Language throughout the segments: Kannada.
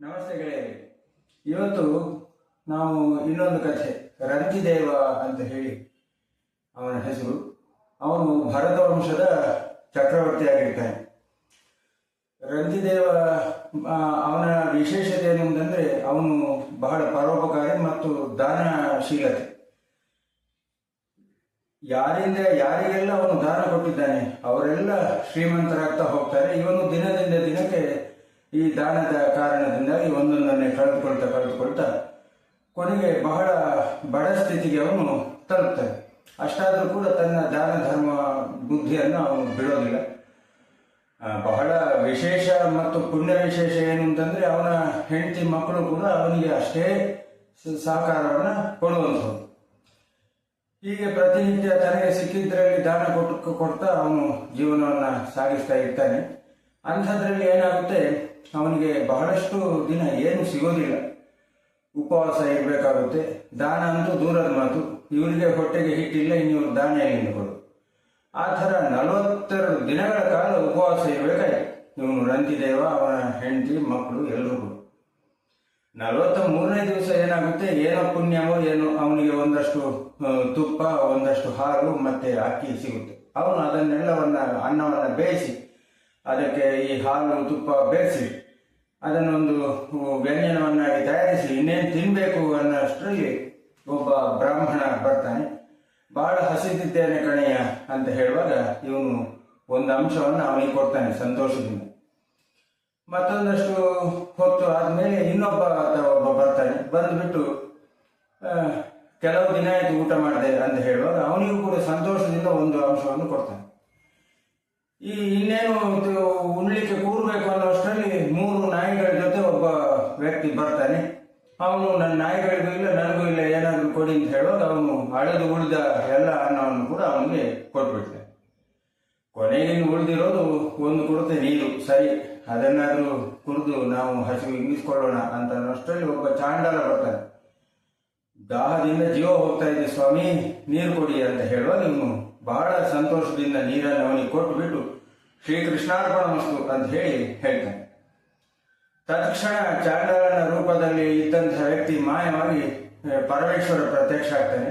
ನಮಸ್ತೆ ಗೆಳೆಯರಿ. ಇವತ್ತು ನಾವು ಇನ್ನೊಂದು ಕಥೆ ರಂತಿದೇವ ಅಂತ ಹೇಳಿ ಅವನ ಹೆಸರು. ಅವನು ಭರತ ವಂಶದ ಚಕ್ರವರ್ತಿಯಾಗಿರ್ತಾನೆ ರಂತಿದೇವ ಅವನ ವಿಶೇಷತೆ ಏನೆಂದರೆ ಅವನು ಬಹಳ ಪರೋಪಕಾರಿ ಮತ್ತು ದಾನಶೀಲತೆ. ಯಾರಿಂದ, ಯಾರಿಗೆಲ್ಲ ಅವನು ದಾನ ಕೊಟ್ಟಿದ್ದಾನೆ, ಅವರೆಲ್ಲ ಶ್ರೀಮಂತರಾಗ್ತಾ ಹೋಗ್ತಾರೆ. ಇವನು ದಿನದಿಂದ ದಿನಕ್ಕೆ ಈ ದಾನದ ಕಾರಣದಿಂದಾಗಿ ಒಂದೊಂದನ್ನೇ ಕಳೆದುಕೊಳ್ತಾ ಕಳೆದುಕೊಳ್ತಾ ಕೊನೆಗೆ ಬಹಳ ಬಡ ಸ್ಥಿತಿಗೆ ಅವನು ತಲುಪ್ತಾನೆ. ಅಷ್ಟಾದರೂ ಕೂಡ ತನ್ನ ದಾನ ಧರ್ಮ ಬುದ್ಧಿಯನ್ನು ಅವನು ಬಿಡೋದಿಲ್ಲ. ಬಹಳ ವಿಶೇಷ ಮತ್ತು ಪುಣ್ಯ ವಿಶೇಷ ಏನು ಅಂತಂದರೆ ಅವನ ಹೆಂಡತಿ ಮಕ್ಕಳು ಕೂಡ ಅವನಿಗೆ ಅಷ್ಟೇ ಸಹಕಾರವನ್ನು ಕೊಡುವಂಥದ್ದು. ಹೀಗೆ ಪ್ರತಿನಿತ್ಯ ತನಗೆ ಸಿಕ್ಕಿದ್ರಲ್ಲಿ ದಾನ ಕೊಟ್ಟು, ಕೊಡ್ತಾ ಅವನು ಜೀವನವನ್ನು ಸಾಗಿಸ್ತಾ ಇರ್ತಾನೆ. ಅಂಥದ್ರಲ್ಲಿ ಏನಾಗುತ್ತೆ? ಅವನಿಗೆ ಬಹಳಷ್ಟು ದಿನ ಏನು ಸಿಗೋದಿಲ್ಲ. ಉಪವಾಸ ಇರಬೇಕಾಗುತ್ತೆ. ದಾನ ಅಂತೂ ದೂರದ ಮಾತು. ಇವರಿಗೆ ಹೊಟ್ಟೆಗೆ ಹಿಟ್ಟಿಲ್ಲ ಇನ್ನು ದಾನ ಕೊಡು. ಆ ಥರ ನಲವತ್ತೆರಡು ದಿನಗಳ ಕಾಲ ಉಪವಾಸ ಇರಬೇಕಾಯ್ತು. ಇವನು ರಂತಿದೇವ ಅವನ ಹೆಂಡತಿ, ಮಕ್ಕಳು ಎಲ್ಲರೂ ನಲವತ್ತ ಮೂರನೇ ದಿವಸ ಏನಾಗುತ್ತೆ? ಏನೋ ಪುಣ್ಯವೋ ಏನೋ ಅವನಿಗೆ ಒಂದಷ್ಟು ತುಪ್ಪ, ಒಂದಷ್ಟು ಹಾಲು ಮತ್ತೆ ಅಕ್ಕಿ ಸಿಗುತ್ತೆ. ಅವನು ಅದನ್ನೆಲ್ಲವನ್ನ ಅನ್ನವನ್ನು ಬೇಯಿಸಿ ಅದಕ್ಕೆ ಈ ಹಾಲು ತುಪ್ಪ ಬೆರೆಸಿ ಅದನ್ನೊಂದು ವ್ಯಂಜನವನ್ನಾಗಿ ತಯಾರಿಸಿ, ಇನ್ನೇನು ತಿನ್ಬೇಕು ಅನ್ನೋಷ್ಟರಲ್ಲಿ ಒಬ್ಬ ಬ್ರಾಹ್ಮಣ ಬರ್ತಾನೆ. ಬಹಳ ಹಸಿದಿದ್ದೇನೆ ಕಣಯ್ಯ ಅಂತ ಹೇಳುವಾಗ ಇವನು ಒಂದು ಅಂಶವನ್ನು ಅವನಿಗೆ ಕೊಡ್ತಾನೆ ಸಂತೋಷದಿಂದ. ಮತ್ತೊಂದಷ್ಟು ಹೊತ್ತು ಆದ್ಮೇಲೆ ಇನ್ನೊಬ್ಬ ಒಬ್ಬ ಬರ್ತಾನೆ. ಬಂದ್ಬಿಟ್ಟು ಕೆಲವು ದಿನ ಆಯ್ತು ಊಟ ಮಾಡಿದೆ ಅಂತ ಹೇಳುವಾಗ ಅವನಿಗೂ ಕೂಡ ಸಂತೋಷದಿಂದ ಒಂದು ಅಂಶವನ್ನು ಕೊಡ್ತಾನೆ. ಈ ಇನ್ನೇನು ಉಣ್ಲಿಕ್ಕೆ ಕೂರ್ಬೇಕು ಅನ್ನೋಷ್ಟರಲ್ಲಿ ಮೂರು ನಾಯಿಗಳ ಜೊತೆ ಒಬ್ಬ ವ್ಯಕ್ತಿ ಬರ್ತಾನೆ. ಅವನು ನನ್ನ ನಾಯಿಗಳಿಗೂ ಇಲ್ಲ, ನನಗೂ ಇಲ್ಲ, ಏನಾದರೂ ಕೊಡಿ ಅಂತ ಹೇಳೋದು ಅವನು ಅಳೆದು ಉಳಿದ ಎಲ್ಲ ಅನ್ನವನ್ನು ಕೂಡ ಅವನಿಗೆ ಕೊಟ್ಬಿಡ್ತಾನೆ. ಕೊನೆಗೆ ಉಳಿದಿರೋದು ಒಂದು ಕುಡತೆ ನೀರು, ಸರಿ, ಅದನ್ನಾದರೂ ಕುಡಿದು ನಾವು ಹಸಿವು ಇಂಗಿಸ್ಕೊಳ್ಳೋಣ ಅಂತ ಅನ್ನೋಷ್ಟರಲ್ಲಿ ಒಬ್ಬ ಚಾಂಡಾಲ ಬರ್ತಾನೆ. ದಾಹದಿಂದ ಜೀವ ಹೋಗ್ತಾ ಇದೆ, ಸ್ವಾಮಿ, ನೀರು ಕೊಡಿ ಅಂತ ಹೇಳುವ ನೀವು ಬಹಳ ಸಂತೋಷದಿಂದ ನೀರನ್ನು ಅವನಿಗೆ ಕೊಟ್ಟುಬಿಟ್ಟು ಶ್ರೀಕೃಷ್ಣಾರ್ಪಣ ಮಸ್ತು ಅಂತ ಹೇಳಿ ಹೇಳ್ತಾನೆ. ತತ್ಕ್ಷಣ ಚಾಂಡಾಲನ ರೂಪದಲ್ಲಿ ಇದ್ದಂತಹ ವ್ಯಕ್ತಿ ಮಾಯವಾಗಿ ಪರಮೇಶ್ವರ ಪ್ರತ್ಯಕ್ಷ ಆಗ್ತಾನೆ.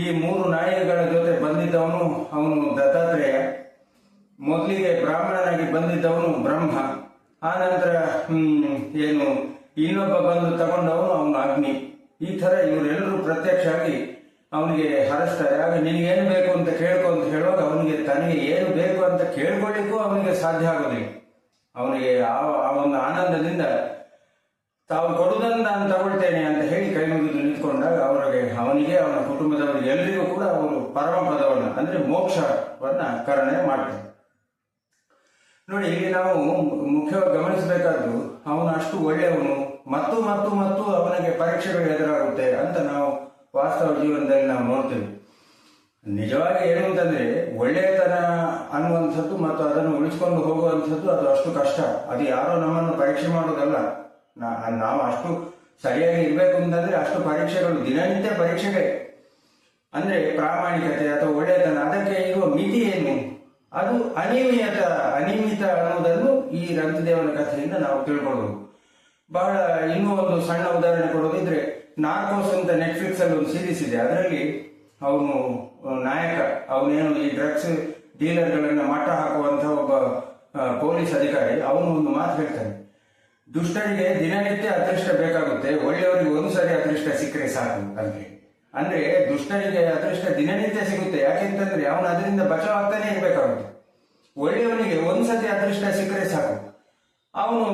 ಈ ಮೂರು ನಾಯಿಗಳ ಜೊತೆ ಬಂದಿದ್ದವನು ಅವನು ದತ್ತಾತ್ರೇಯ. ಮೊದಲಿಗೆ ಬ್ರಾಹ್ಮಣನಾಗಿ ಬಂದಿದ್ದವನು ಬ್ರಹ್ಮ. ಆ ನಂತರ ಏನು, ಇನ್ನೊಬ್ಬ ಬಂದು ತಗೊಂಡವನು ಅವನು ಅಗ್ನಿ. ಈ ತರ ಇವರೆಲ್ಲರೂ ಪ್ರತ್ಯಕ್ಷ ಆಗಿ ಅವನಿಗೆ ಹರಸ್ತಾರೆ. ಆಗ ನಿನಗೇನು ಬೇಕು ಅಂತ ಕೇಳ್ಕೊ ಅಂತ ಹೇಳುವಾಗ ಅವನಿಗೆ ತನಗೆ ಏನು ಬೇಕು ಅಂತ ಕೇಳ್ಕೊಳ್ಳಿಕ್ಕೂ ಅವನಿಗೆ ಸಾಧ್ಯ ಆಗೋದಿಲ್ಲ. ಅವನಿಗೆ ಆ ಆ ಒಂದು ಆನಂದದಿಂದ ತಾವು ಕೊಡುವುದನ್ನು ನಾನು ತಗೊಳ್ತೇನೆ ಅಂತ ಹೇಳಿ ಕೈ ಮುಗಿದು ನಿಂತ್ಕೊಂಡಾಗ ಅವರಿಗೆ, ಅವನಿಗೆ, ಅವನ ಕುಟುಂಬದವರಿಗೆ ಎಲ್ಲರಿಗೂ ಕೂಡ ಅವರು ಪರಮ ಪದವನ್ನು, ಅಂದ್ರೆ ಮೋಕ್ಷವನ್ನ ಕರಣೆ ಮಾಡ್ತಾರೆ. ನೋಡಿ, ಇಲ್ಲಿ ನಾವು ಮುಖ್ಯವಾಗಿ ಗಮನಿಸಬೇಕಾದ್ರು ಅವನು ಅಷ್ಟು ಒಳ್ಳೆಯವನು ಮತ್ತು ಮತ್ತು ಮತ್ತು ಅವನಿಗೆ ಪರೀಕ್ಷೆಗಳು ಎದುರಾಗುತ್ತೆ ಅಂತ ನಾವು ವಾಸ್ತವ ಜೀವನದಲ್ಲಿ ನಾವು ನೋಡ್ತೇವೆ. ನಿಜವಾಗಿ ಏನು ಅಂತಂದ್ರೆ ಒಳ್ಳೆಯತನ ಅನ್ನುವಂಥದ್ದು ಮತ್ತು ಅದನ್ನು ಉಳಿಸ್ಕೊಂಡು ಹೋಗುವಂಥದ್ದು ಅದು ಅಷ್ಟು ಕಷ್ಟ. ಅದು ಯಾರೋ ನಮ್ಮನ್ನು ಪರೀಕ್ಷೆ ಮಾಡೋದಲ್ಲ. ನಾವು ಅಷ್ಟು ಸರಿಯಾಗಿ ಇರಬೇಕು ಅಂತಂದ್ರೆ ಅಷ್ಟು ಪರೀಕ್ಷೆಗಳು ದಿನನಿತ್ಯ ಪರೀಕ್ಷೆಗೆ. ಅಂದ್ರೆ ಪ್ರಾಮಾಣಿಕತೆ ಅಥವಾ ಒಳ್ಳೆಯತನ, ಅದಕ್ಕೆ ಇರುವ ಮಿತಿ ಏನು? ಅದು ಅನಿಯಮಿತ ಅನಿಯಮಿತ ಅನ್ನೋದನ್ನು ಈ ರಂಗದೇವನ ಕಥೆಯಿಂದ ನಾವು ತಿಳ್ಕೊಳ್ಬಹುದು ಬಹಳ ಇನ್ನೂ ಒಂದು ಸಣ್ಣ ಉದಾಹರಣೆ ಕೊಡೋದಿದ್ರೆ ನಾರ್ಕೋಸ್ ಅಂತ ನೆಟ್ಫ್ಲಿಕ್ಸ್ ಅಲ್ಲಿ ಒಂದು ಸೀರೀಸ್ ಇದೆ. ಅದರಲ್ಲಿ ಅವನು ನಾಯಕ, ಅವನೇನು ಈ ಡ್ರಗ್ಸ್ ಡೀಲರ್ಗಳನ್ನ ಮಟ್ಟ ಹಾಕುವಂತ ಒಬ್ಬ ಪೊಲೀಸ್ ಅಧಿಕಾರಿ, ಅವನು ಒಂದು ಮಾತು ಹೇಳ್ತಾನೆ. ದುಷ್ಟರಿಗೆ ದಿನನಿತ್ಯ ಅದೃಷ್ಟ ಬೇಕಾಗುತ್ತೆ, ಒಳ್ಳೆಯವರಿಗೆ ಒಂದು ಸಾರಿ ಅದೃಷ್ಟ ಸಿಕ್ಕರೆ ಸಾಕು ಅಂತ ಅಂದ್ರೆ ದುಷ್ಟರಿಗೆ ಅದೃಷ್ಟ ದಿನನಿತ್ಯ ಸಿಗುತ್ತೆ. ಯಾಕೆಂತಂದ್ರೆ ಅವನು ಅದರಿಂದ ಬಚಾವಾಗ್ತಾನೆ ಇರ್ಬೇಕಾಗುತ್ತೆ. ಒಳ್ಳೆಯವನಿಗೆ ಒಂದ್ಸತಿ ಅದೃಷ್ಟ ಸಿಕ್ಕರೆ ಸಾಕು. ಅವನು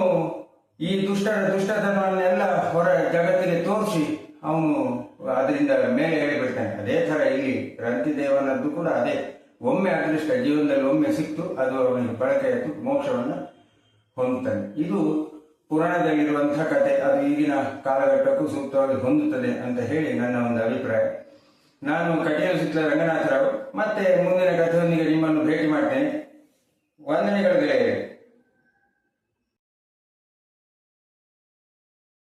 ಈ ದುಷ್ಟರ ದುಷ್ಟತನವನ್ನೆಲ್ಲ ಹೊರ ಜಗತ್ತಿಗೆ ತೋರಿಸಿ ಅವನು ಅದರಿಂದ ಮೇಲೆ ಹೇಳಿಬಿಡ್ತಾನೆ. ಅದೇ ತರ ಇಲ್ಲಿ ರಂತಿದೇವನದ್ದು ಕೂಡ ಅದೇ. ಒಮ್ಮೆ ಅದೃಷ್ಟ ಜೀವನದಲ್ಲಿ ಒಮ್ಮೆ ಸಿಕ್ತು, ಅದು ಅವನಿಗೆ ಬಳಕೆ ಮೋಕ್ಷವನ್ನು ಹೊಂದುತ್ತಾನೆ. ಇದು ಪುರಾಣದಲ್ಲಿರುವಂತಹ ಕತೆ. ಅದು ಈಗಿನ ಕಾಲಘಟ್ಟಕ್ಕೂ ಸೂಕ್ತವಾಗಿ ಹೊಂದುತ್ತದೆ ಅಂತ ಹೇಳಿ ನನ್ನ ಒಂದು ಅಭಿಪ್ರಾಯ. ನಾನು ಕಟೀಲು ಸಿಕ್ಲ ರಂಗನಾಥರಾವ್ ಮತ್ತೆ ಮುಂದಿನ ಕಥೆಯೊಂದಿಗೆ ನಿಮ್ಮನ್ನು ಭೇಟಿ ಮಾಡ್ತೇನೆ. ವಂದನೆಗಳು.